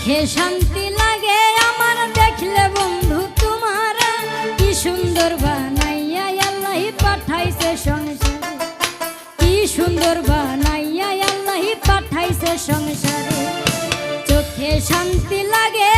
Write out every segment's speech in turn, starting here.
দেখে শান্তি লাগে, আমার দেখলে বন্ধু তোমার। কি সুন্দর বানাইয়া আল্লাহি পাঠাইছে সংসারে। কি সুন্দর বানাইয়া আল্লাহি পাঠাইছে সংসারে। চোখে শান্তি লাগে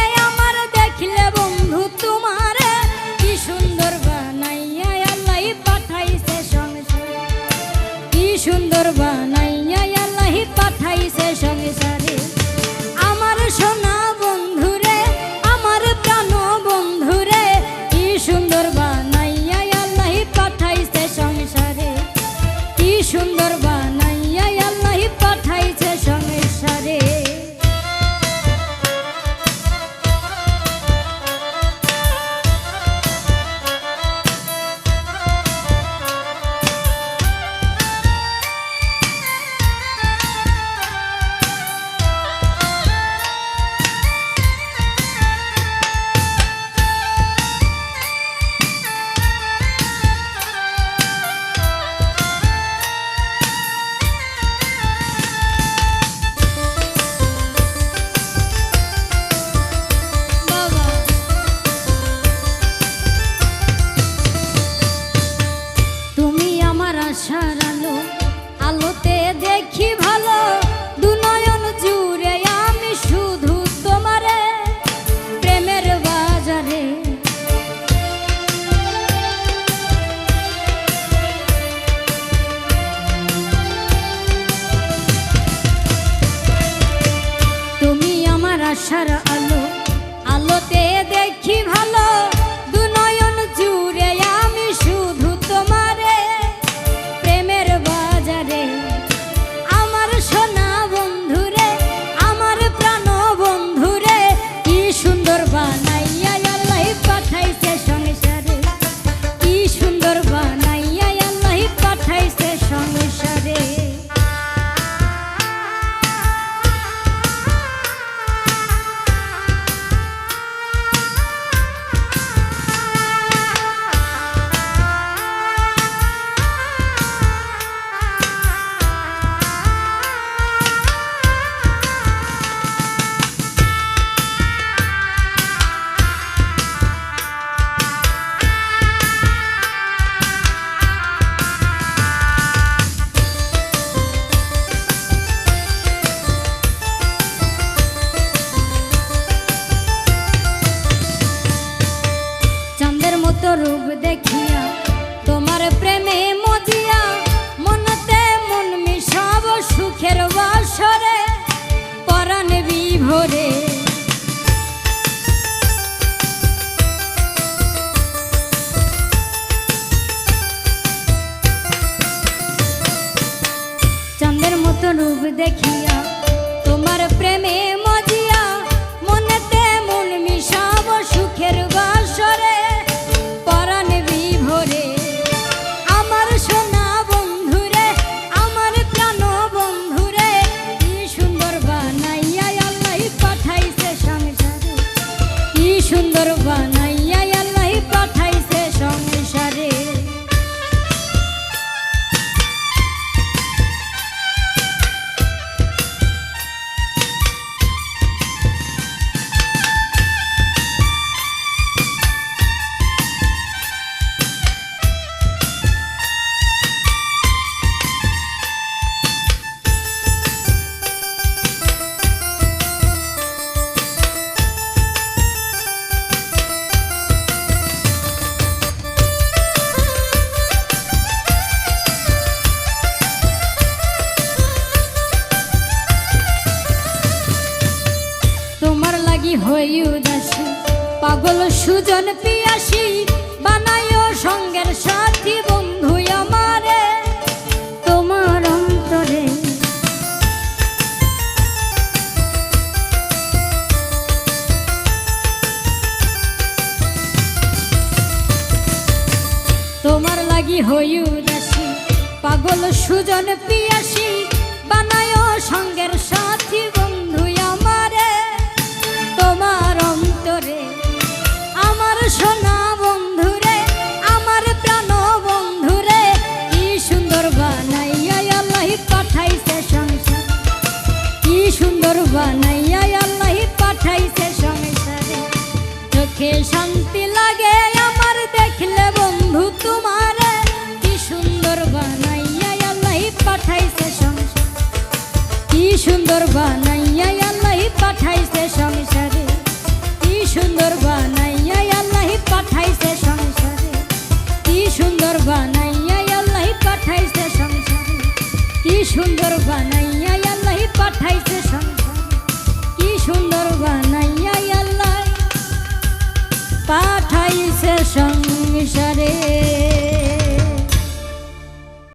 রূপ দেখিয়া তোমার প্রেমে মজিয়া মনতে মন মিশাব সুখের বাসরে পরাণ বিভোরে। রূপ দেখিয়া হই পাগল সুজন পিয়াসী বানায় সঙ্গের সাথী বন্ধু আমারে। তোমার অন্তরে তোমার লাগি হই উদাসী পাগল সুজন পিয়াসী পাঠাইছে সংসার। কি সুন্দর বানাইয়া আল্লাহ পাঠাইছে সংসারে। চোখে শান্তি লাগে আমার দেখলে বন্ধু তোমার। কি সুন্দর বানাইয়া আল্লাহ পাঠাইছে সংসার। কি সুন্দর বানাইয়া আল্লাহ পাঠাইছে সংসার। সুন্দর বানাইয়া